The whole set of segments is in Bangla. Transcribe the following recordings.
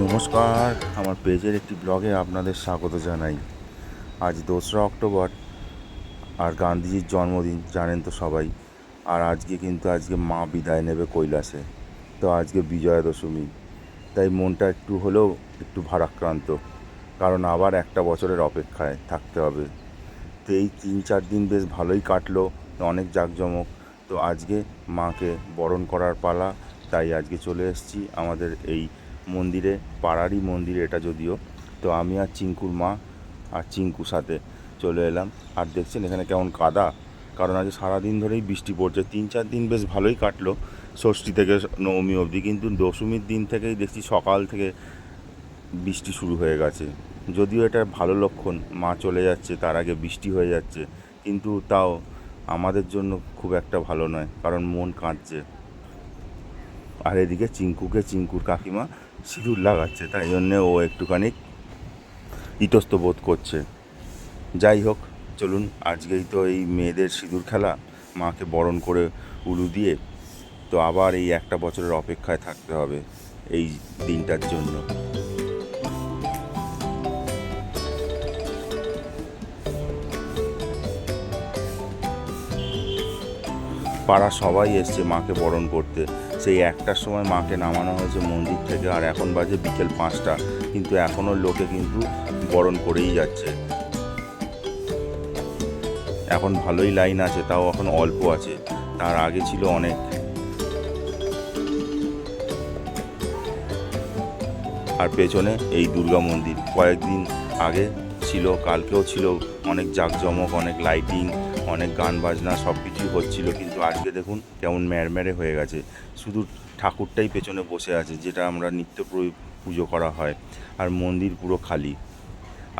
নমস্কার। আমার পেজের একটি ব্লগে আপনাদের স্বাগত জানাই। আজ দোসরা অক্টোবর আর গান্ধীজির জন্মদিন, জানেন তো সবাই। আর আজকে কিন্তু আজকে মা বিদায় নেবে কৈলাসে। তো আজকে বিজয়া দশমী তাই মনটা একটু হলেও একটু ভারাক্রান্ত। কারণ আবার একটা বছরের অপেক্ষায় থাকতে হবে। তো এই তিন চার দিন বেশ ভালোই কাটলো, অনেক জাঁকজমক। তো আজকে মাকে বরণ করার পালা, তাই আজকে চলে এসেছি আমাদের এই মন্দিরে, পাড়ারই মন্দির এটা যদিও। তো আমি আর চিঙ্কুর মা আর চিঙ্কুর সাথে চলে এলাম। আর দেখছেন এখানে কেমন কাদা। কারণ আজ সারাদিন ধরেই বৃষ্টি পড়ছে। তিন চার দিন বেশ ভালোই কাটলো ষষ্ঠী থেকে নবমী অবধি। কিন্তু দশমীর দিন থেকেই দেখছি সকাল থেকে বৃষ্টি শুরু হয়ে গেছে। যদিও এটা ভালো লক্ষণ, মা চলে যাচ্ছে, তার আগে বৃষ্টি হয়ে যাচ্ছে। কিন্তু তাও আমাদের জন্য খুব একটা ভালো নয়, কারণ মন কাঁদছে। আর এদিকে চিঙ্কুকে, চিঙ্কুর কাকিমা সিঁদুর লাগাচ্ছে, তাই জন্যে ও একটুখানি ইতস্ত বোধ করছে। যাই হোক, চলুন, আজকেই তো এই মেয়েদের সিঁদুর খেলা, মাকে বরণ করে উলু দিয়ে তো আবার এই একটা বছরের অপেক্ষায় থাকতে হবে এই দিনটার জন্য। পাড়া সবাই এসছে মাকে বরণ করতে। সেই একটার সময় মাকে নামানো হয়েছে মন্দির থেকে, আর এখন বাজে বিকেল পাঁচটা। কিন্তু এখনও লোকে কিন্তু বরণ করেই যাচ্ছে। এখন ভালোই লাইন আছে, তাও এখন অল্প আছে। তার আগে ছিল অনেক। আর পেছনে এই দুর্গা মন্দির। কয়েকদিন আগে ছিল, কালকেও ছিল অনেক জাঁকজমক, অনেক লাইটিং অনেক গান বাজনা সব কিছুই হচ্ছিল, কিন্তু আজকে দেখুন কেমন ম্যারম্যারে হয়ে গেছে। শুধু ঠাকুরটাই পেছনে বসে আছে, যেটা আমরা নিত্য পুজো করা হয়। আর মন্দির পুরো খালি।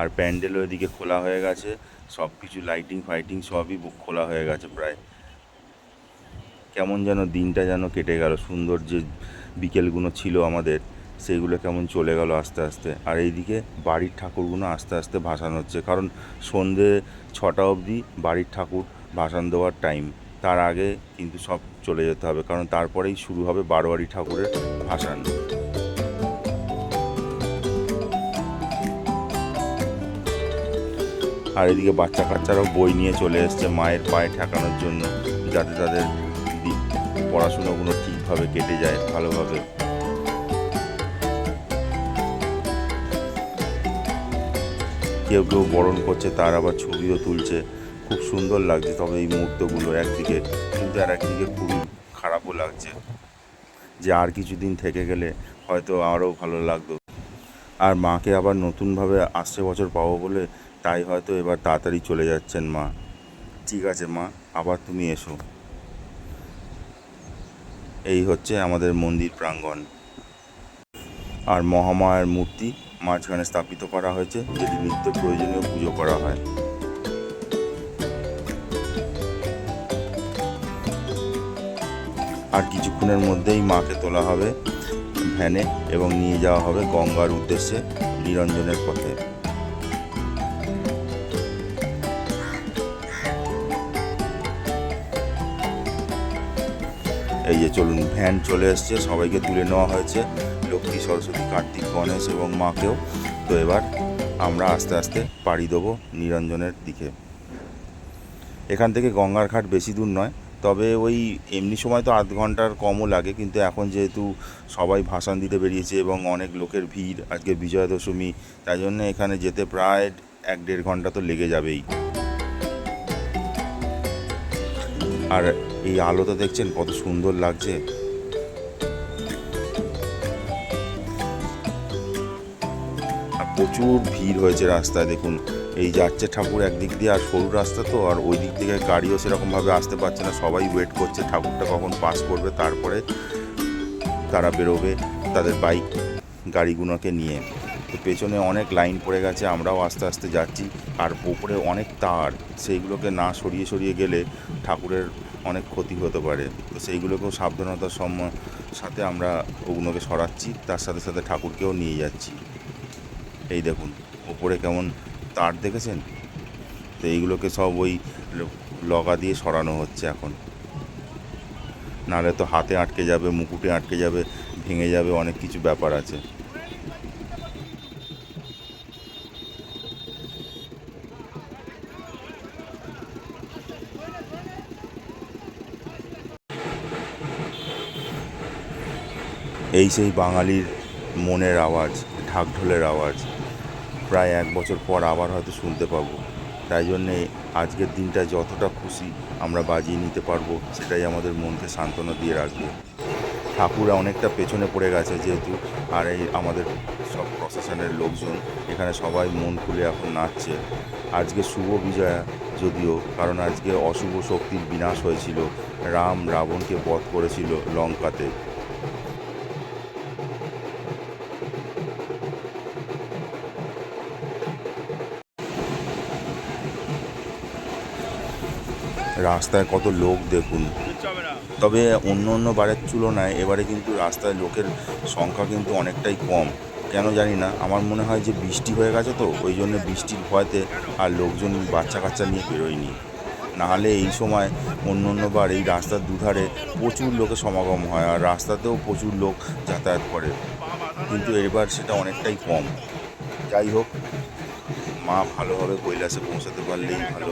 আর প্যান্ডেলও এদিকে খোলা হয়ে গেছে, সব কিছু লাইটিং, ফাইটিং সবই খোলা হয়ে গেছে প্রায়। কেমন যেন দিনটা যেন কেটে গেল সুন্দর যে বিকেলগুলো ছিল আমাদের। সেইগুলো কেমন চলে গেল আস্তে আস্তে। আর এইদিকে বাড়ির ঠাকুরগুলো আস্তে আস্তে ভাসান হচ্ছে। কারণ সন্ধে ছটা অবধি বাড়ির ঠাকুর ভাসান দেওয়ার টাইম তার আগে কিন্তু সব চলে যেতে হবে। কারণ তারপরেই শুরু হবে বারোয়ারি ঠাকুরের ভাসান। আর এদিকে বাচ্চা কাচ্চারাও বই নিয়ে চলে এসছে মায়ের পায়ে ঠেকানোর জন্য, যাতে তাদের পড়াশুনোগুলো ঠিকভাবে কেটে যায় ভালোভাবে। কেউ কেউ বরণ করছে, তার আবার ছবিও তুলছে। খুব সুন্দর লাগছে তবে এই মুহূর্তগুলো একদিকে কিন্তু আর একদিকে খুবই খারাপও লাগছে যে আর কিছুদিন থেকে গেলে হয়তো আরও ভালো লাগতো। আর মাকে আবার নতুনভাবে আসছে বছর পাবো বলে, তাই হয়তো এবার তাড়াতাড়ি চলে যাচ্ছেন মা। ঠিক আছে মা, আবার তুমি এসো। এই হচ্ছে আমাদের মন্দির প্রাঙ্গণ। আর মহামায়ার মূর্তি মাঝখানে স্থাপিত করা হয়েছে, যেটি নিত্য প্রয়োজনীয় পুজো করা হয়। আর কিছুক্ষণের মধ্যেই মাকে তোলা হবে ভ্যানে এবং নিয়ে যাওয়া হবে গঙ্গার উদ্দেশ্যে নিরঞ্জনের পথে। এই যে চলুন, ভ্যান চলে এসছে, সবাইকে তুলে নেওয়া হয়েছে। লক্ষ্মী, সরস্বতী, কার্তিক, গণেশ এবং মাকেও। তো এবার আমরা আস্তে আস্তে পাড়ি দেবো নিরঞ্জনের দিকে। এখান থেকে গঙ্গার ঘাট বেশি দূর নয়, তবে ওই এমনি সময় তো আধ ঘণ্টার কমও লাগে, কিন্তু এখন যেহেতু সবাই ভাসান দিতে বেরিয়েছে এবং অনেক লোকের ভিড়, আজকে বিজয়া দশমী তাই জন্য এখানে যেতে প্রায় এক দেড় ঘণ্টা তো লেগে যাবেই। আর এই আলোটা দেখছেন কত সুন্দর লাগছে। প্রচুর ভিড় হয়েছে রাস্তায়, দেখুন। এই যাচ্ছে ঠাকুর একদিক দিয়ে আর সরু রাস্তা তো, আর ওই দিক থেকে গাড়িও সেরকমভাবে আসতে পারছে না। সবাই ওয়েট করছে, ঠাকুরটা কখন পাস করবে, তারপরে তারা বেরোবে তাদের বাইক গাড়িগুলোকে নিয়ে। তো পেছনে অনেক লাইন পড়ে গেছে, আমরাও আস্তে আস্তে যাচ্ছি। আর ওপরে অনেক তার, সেইগুলোকে না সরিয়ে সরিয়ে গেলে ঠাকুরের অনেক ক্ষতি হতে পারে। তো সেইগুলোকেও সাবধানতার সম্ম- সাথে আমরা ওগুলোকে সরাচ্ছি, তার সাথে সাথে ঠাকুরকেও নিয়ে যাচ্ছি। এই দেখুন, ওপরে কেমন তার দেখেছেন? তো এইগুলোকে সব ওই লগা দিয়ে সরানো হচ্ছে এখন। নাহলে তো হাতে আটকে যাবে, মুকুটে আটকে যাবে, ভেঙে যাবে, অনেক কিছু ব্যাপার আছে। এই সেই বাঙালির মনের আওয়াজ, ঢাকঢোলের আওয়াজ। প্রায় এক বছর পর আবার হয়তো শুনতে পাবো। তাই জন্যে আজকের দিনটা যতটা খুশি আমরা বাজিয়ে নিতে পারব, সেটাই আমাদের মনকে সান্ত্বনা দিয়ে রাখবে। ঠাকুর অনেকটা পেছনে পড়ে গেছে যেহেতু, আর এই আমাদের সব প্রশাসনের লোকজন, এখানে সবাই মন খুলে এখন নাচছে। আজকে শুভ বিজয়া যদিও, কারণ আজকে অশুভ শক্তির বিনাশ হয়েছিল। রাম রাবণকে বধ করেছিল লঙ্কাতে। রাস্তায় কত লোক দেখুন। তবে অন্য অন্য বারের তুলনায় এবারে কিন্তু রাস্তায় লোকের সংখ্যা কিন্তু অনেকটাই কম। কেন জানি না, আমার মনে হয় যে বৃষ্টি হয়ে গেছে তো, ওই জন্য বৃষ্টির ভয়তে আর লোকজন বাচ্চা কাচ্চা নিয়ে বেরোয়নি। নাহলে এই সময় অন্য অন্য বার এই রাস্তার দুধারে প্রচুর লোকের সমাগম হয় আর রাস্তাতেও প্রচুর লোক যাতায়াত করে। কিন্তু এবার সেটা অনেকটাই কম। যাই হোক, মা ভালোভাবে কৈলাসে পৌঁছাতে পারলেই ভালো।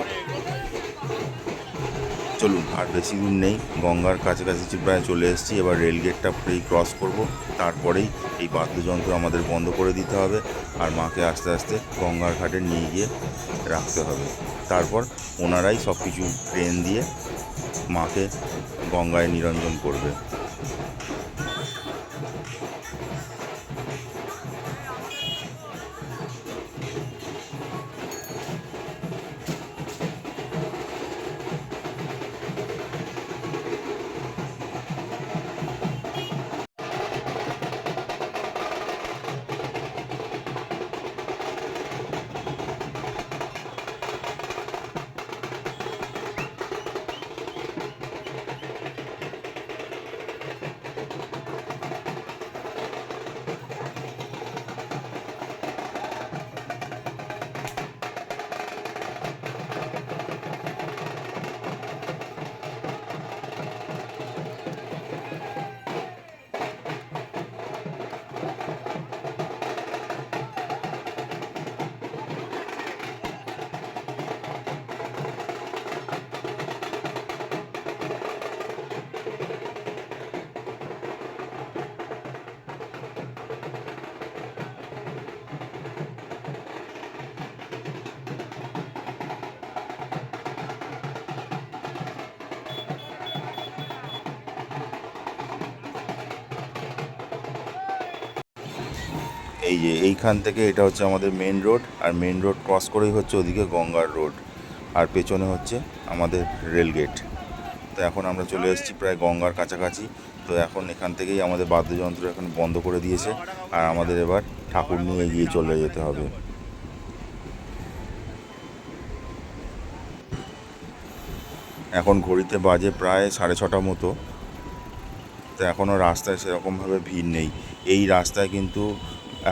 চলুন, আর বেশি দূর নেই। গঙ্গার কাছাকাছি প্রায় চলে এসেছি, এবার রেল গেটটা পুরোই ক্রস করব। তারপরেই এই বাদ্যযন্ত্র আমাদের বন্ধ করে দিতে হবে, আর মাকে আস্তে আস্তে গঙ্গার ঘাটে নিয়ে গিয়ে রাখতে হবে। তারপর ওনারাই সব কিছু ট্রেন দিয়ে মাকে গঙ্গায় নিরঞ্জন করবে। এই যে, এইখান থেকে এটা হচ্ছে আমাদের মেন রোড আর মেন রোড ক্রস করেই হচ্ছে ওদিকে গঙ্গার রোড আর পেছনে হচ্ছে আমাদের রেলগেট তো এখন আমরা চলে এসেছি প্রায় গঙ্গার কাছাকাছি, তো এখন এখান থেকেই আমাদের বাদ্যযন্ত্র এখন বন্ধ করে দিয়েছে, আর আমাদের এবার ঠাকুর নিয়ে এগিয়ে চলে যেতে হবে। এখন ঘড়িতে বাজে প্রায় সাড়ে ছটা মতো, তো এখনও রাস্তায় সেরকমভাবে ভিড় নেই। এই রাস্তায় কিন্তু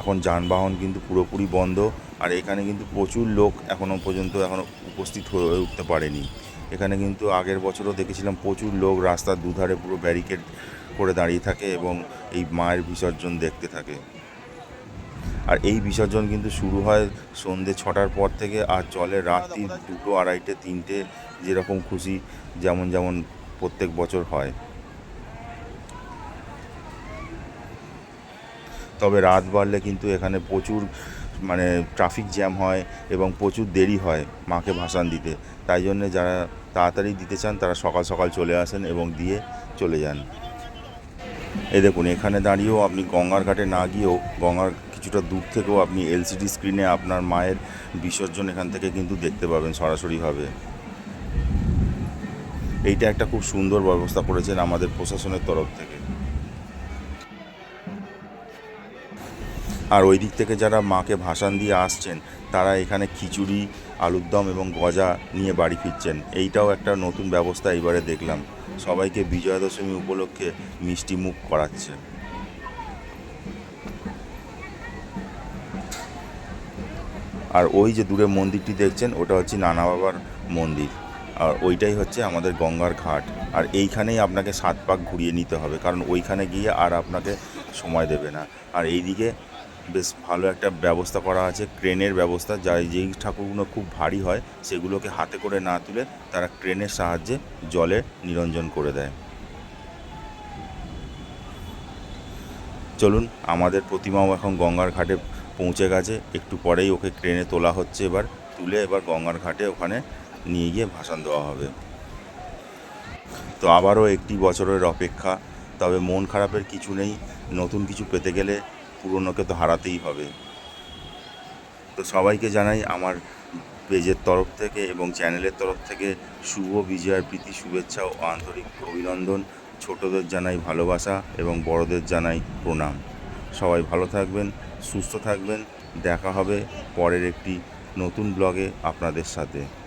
এখন যানবাহন কিন্তু পুরোপুরি বন্ধ, আর এখানে কিন্তু প্রচুর লোক এখনও পর্যন্ত এখনও উপস্থিত হয়ে উঠতে পারেনি। এখানে কিন্তু আগের বছরও দেখেছিলাম প্রচুর লোক রাস্তার দুধারে পুরো ব্যারিকেড করে দাঁড়িয়ে থাকে এবং এই মায়ের বিসর্জন দেখতে থাকে। আর এই বিসর্জন কিন্তু শুরু হয় সন্ধে ছটার পর থেকে আর চলে রাত্রি দুটো, আড়াইটে, তিনটে, যেরকম খুশি, যেমন যেমন প্রত্যেক বছর হয়। তবে রাত বাড়লে কিন্তু এখানে প্রচুর মানে ট্রাফিক জ্যাম হয় এবং প্রচুর দেরি হয় মাকে ভাসান দিতে। তাই জন্য যারা তাড়াতাড়ি দিতে চান, তারা সকাল সকাল চলে আসেন এবং দিয়ে চলে যান। এই দেখুন, এখানে দাঁড়িয়েও আপনি গঙ্গার ঘাটে না গিয়েও, গঙ্গার কিছুটা দূর থেকেও আপনি এলসিডি স্ক্রিনে আপনার মায়ের বিসর্জন এখান থেকে কিন্তু দেখতে পাবেন সরাসরিভাবে এইটা একটা খুব সুন্দর ব্যবস্থা করেছেন আমাদের প্রশাসনের তরফ থেকে। আর ওই দিক থেকে যারা মাকে ভাসান দিয়ে আসছেন, তারা এখানে খিচুড়ি আলুর দম এবং গজা নিয়ে বাড়ি ফিরছেন। এইটাও একটা নতুন ব্যবস্থা এবারে দেখলাম। সবাইকে বিজয়া দশমী উপলক্ষে মিষ্টি মুখ করাচ্ছে। আর ওই যে দূরে মন্দিরটি দেখছেন, ওটা হচ্ছে নানা বাবার মন্দির। আর ওইটাই হচ্ছে আমাদের গঙ্গার ঘাট। আর এইখানেই আপনাকে সাত পাক ঘুরিয়ে নিতে হবে, কারণ ওইখানে গিয়ে আর আপনাকে সময় দেবে না। আর এইদিকে বেশ ভালো একটা ব্যবস্থা করা আছে, ক্রেনের ব্যবস্থা যা যেই ঠাকুরগুলো খুব ভারী হয়, সেগুলোকে হাতে করে না তুলে তারা ক্রেনের সাহায্যে জলে নিরঞ্জন করে দেয়। চলুন, আমাদের প্রতিমাও এখন গঙ্গার ঘাটে পৌঁছে গেছে, একটু পরেই ওকে ট্রেনে তোলা হচ্ছে এবার, তুলে এবার গঙ্গার ঘাটে ওখানে নিয়ে গিয়ে ভাসান দেওয়া হবে। তো আবারও একটি বছরের অপেক্ষা, তবে মন খারাপের কিছু নেই, নতুন কিছু পেতে গেলে পুরনোকে তো হারাতেই হবে। তো সবাইকে জানাই আমার পেজের তরফ থেকে এবং চ্যানেলের তরফ থেকে শুভ বিজয়ার প্রীতি, শুভেচ্ছা ও আন্তরিক অভিনন্দন। ছোটদের জানাই ভালোবাসা এবং বড়দের জানাই প্রণাম। সবাই ভালো থাকবেন, সুস্থ থাকবেন। দেখা হবে পরের একটি নতুন ব্লগে আপনাদের সাথে।